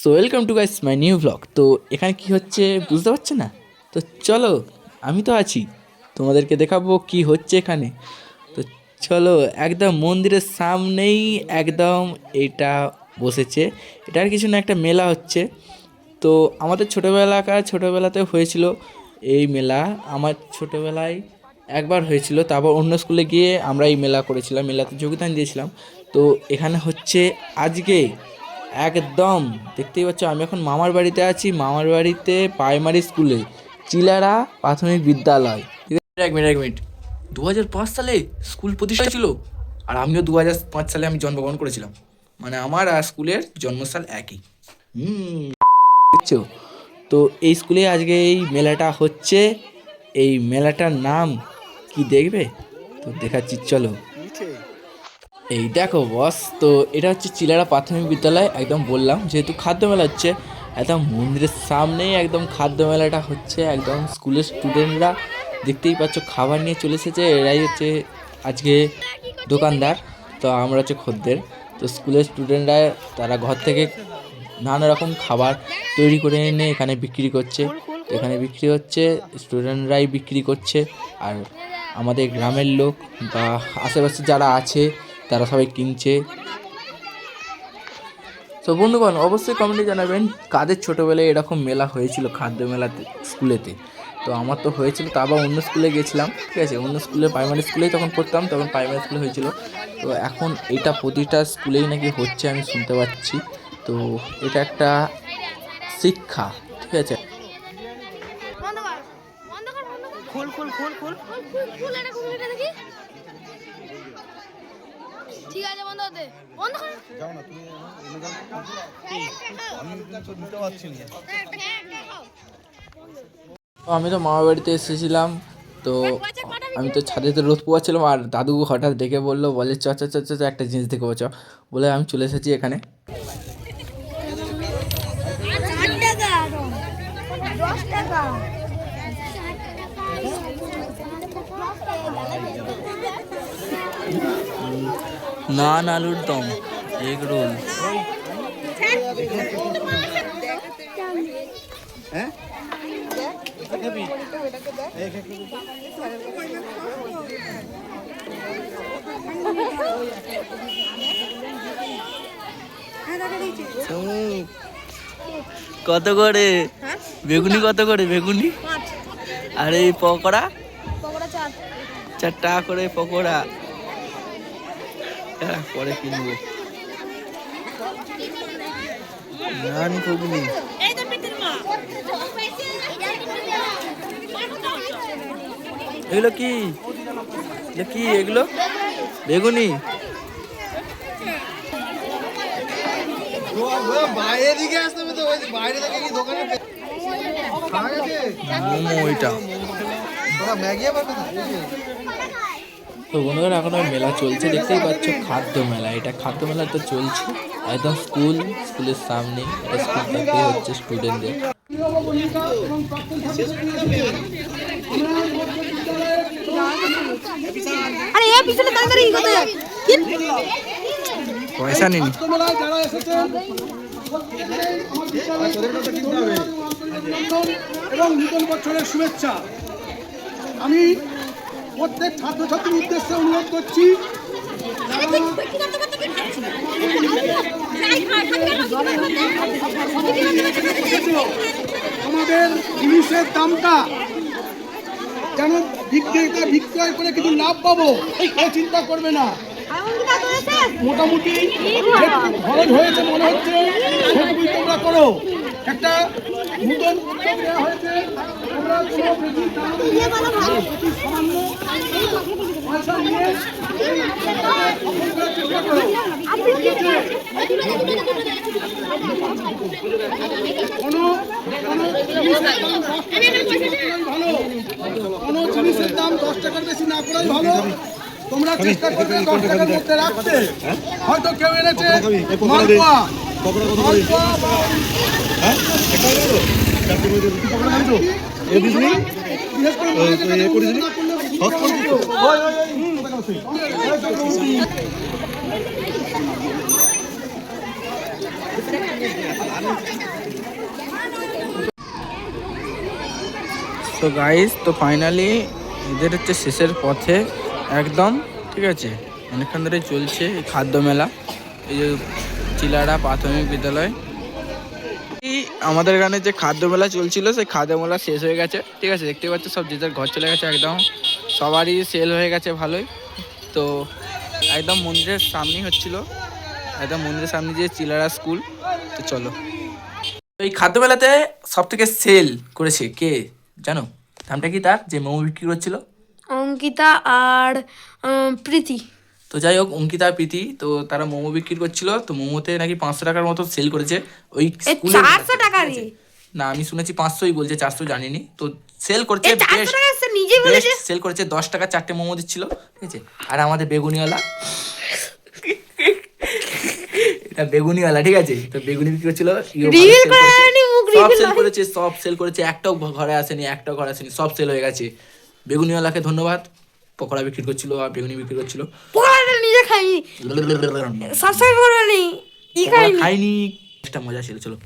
So welcome to guys my new blog তো এখানে কি হচ্ছে বুঝতে পারছ না? তো চলো, আমি তো আছি। তোমাদেরকে দেখাবো কি হচ্ছে এখানে। তো চলো, একদম মন্দিরের সামনেই একদম এটা বসেছে। এটার কিছু না, একটা মেলা হচ্ছে। তো আমাদের ছোটোবেলাকার ছোটোবেলাতে হয়েছিল এই মেলা। আমার ছোটোবেলায় একবার হয়েছিল, তারপর অন্য স্কুলে গিয়ে আমরা এই মেলা করেছিলাম, মেলাতে যোগদান দিয়েছিলাম। তো এখানে হচ্ছে আজকে একদম। দেখতেই পাচ্ছ আমি এখন মামার বাড়িতে আছি। মামার বাড়িতে প্রাইমারি স্কুলে চিলারা প্রাথমিক বিদ্যালয়। ঠিক আছে এক মিনিট এক মিনিট। দু হাজার পাঁচ সালে স্কুল প্রতিষ্ঠা ছিল আর আমিও দু হাজার পাঁচ সালে আমি জন্মগ্রহণ করেছিলাম। মানে আমার আর স্কুলের জন্মসাল একই। হুম। বুঝছ তো এই স্কুলে আজকে এই মেলাটা হচ্ছে। এই মেলাটার নাম কি দেখবে? তো দেখাচ্ছি চলো। এই দেখো বস তো এটা হচ্ছে চিলারা প্রাথমিক বিদ্যালয়, একদম বললাম। যেহেতু খাদ্য মেলা হচ্ছে, একদম মন্দিরের সামনেই একদম খাদ্য মেলাটা হচ্ছে। একদম স্কুলের স্টুডেন্টরা দেখতেই পাচ্ছ, খাবার নিয়ে চলে এসেছে। এরাই হচ্ছে আজকে দোকানদার, তো আমরা হচ্ছে খদ্দের। তো স্কুলের স্টুডেন্টরা তারা ঘর থেকে নানা রকম খাবার তৈরি করে এনে এখানে বিক্রি করছে। এখানে বিক্রি হচ্ছে স্টুডেন্টরাই বিক্রি করছে। আর আমাদের গ্রামের লোক বা আশেপাশে যারা আছে তারা সবাই কিনছে। তো বন্ধুগণ অবশ্যই কমেন্টে জানাবেন কাদের ছোটোবেলায় এরকম মেলা হয়েছিল খাদ্য মেলাতে স্কুলেতে তো আমার তো হয়েছিল তা আবার অন্য স্কুলে গেছিলাম ঠিক আছে? অন্য স্কুলে প্রাইমারি স্কুলেই তখন পড়তাম তখন প্রাইমারি স্কুলে হয়েছিল। তো এখন এটা প্রতিটা স্কুলেই নাকি হচ্ছে আমি শুনতে পাচ্ছি। তো এটা একটা শিক্ষা ঠিক আছে? খুল খুল খুল খুল। খুল খুল খুল এটা খুল এটা দেখি? ঠিক আছে বন্ধ হতে বন্ধ কর যাও না তুমি এনে যাও। আমি তো দিতে পারছি না। তো আমি তো মামা বাড়িতে এসেছিলাম তো আমি তো ছাদেতে রোদ পোয়াচ্ছিলাম আর দাদু হঠাৎ ডেকে বলল বলে চ চ চ একটা জিনিস দেখব চ বলে আমি চলে এসেছি এখানে। দশ টাকা। নান আলুর দম এগ রোল। কত করে? বেগুনি কত করে বেগুনি? আর এই পকোড়া? চার টাকা করে পকোড়া। পরে কিনবো নান ঘুগনি এগুলো কি? কি? এগুলো? বেগুনি? বাইরে দিকে আসতে হবে তো ওই বাইরে থেকে কি দোকানে পে- খাওয়া গেছে মোমো ওইটা ম্যাগি আবার কোথায়? তো বন্ধুরা এখন ওই মেলা চলছে দেখতেই পাচ্ছ খাদ্য মেলা। এটা খাদ্য মেলা তো চলছে একদম স্কুল স্কুলের সামনে এটা স্কুলটাতে হচ্ছে স্টুডেন্টদের আরে এ পিছনে তাড়াতাড়ি কোথায় পয়সা যারা এসেছেন হবে এবং নূতন বছরের শুভেচ্ছা। আমি প্রত্যেক ছাত্রছাত্রীর উদ্দেশ্যে অনুরোধ করছি। আমাদের জিনিসের দামটা যেন বিক্রয় করে কিছু লাভ পাবো চিন্তা করবে না। মোটামুটি খরচ হয়েছে মনে হচ্ছে সেটুকুই তোমরা করো। একটা নতুন উদ্যোগ নেওয়া হয়েছে তোমরা চেষ্টা করো কোনো কোনো জিনিসের দাম দশ টাকার বেশি না করাই ভালো। তোমরা চেষ্টা করবে দশ টাকার মধ্যে রাখতে হয়তো কেউ এনেছে মালপোয়া বা। তো গাইস তো ফাইনালি এদের হচ্ছে শেষের পথে একদম, ঠিক আছে? অনেকক্ষণ ধরে চলছে এই খাদ্য মেলা, এই যে চিলাড়া প্রাথমিক বিদ্যালয়। আমাদের এখানে যে খাদ্য মেলা চলছিল, সেই খাদ্য মেলা শেষ হয়ে গেছে, ঠিক আছে? দেখতে পাচ্ছ সব যে যার ঘর চলে গেছে একদম, সবারই সেল হয়ে গেছে ভালোই। তো একদম মন্দিরের সামনেই হচ্ছিল, একদম মন্দিরের সামনে যে চিলারা স্কুল তো চলো। এই খাদ্য মেলাতে সব থেকে সেল করেছে কে? জানো? নামটা কি তার? যে মোমো বিক্রি করছিল? অঙ্কিতা আর প্রীতি। তো যাই হোক অঙ্কিতা প্রীতি তো তারা মোমো বিক্রি করছিল তো মোমোতে নাকি পাঁচশো টাকার মতো সেল করেছে। ওই চারশো টাকা? না আমি শুনেছি পাঁচশোই বলছে চারশো জানিনি। তো সেল করছে সেল করেছে দশ টাকা চারটে মোমো দিচ্ছিল ঠিক আছে? আর আমাদের বেগুনিওয়ালা। এটা বেগুনিওয়ালা ঠিক আছে? তো বেগুনি বিক্রি করছিল সব সেল করেছে সব সেল করেছে একটাও ঘরে আসেনি একটাও ঘরে আসেনি সব সেল হয়ে গেছে। বেগুনিওয়ালাকে ধন্যবাদ। পকোড়া বিক্রি করছিল আর বেগুনি বিক্রি করছিল। পকোড়াটা নিজে খাইনি। সাবস্ক্রাইব করবে নি খাইনি? খাইনি একটা মজা ছিল চলো।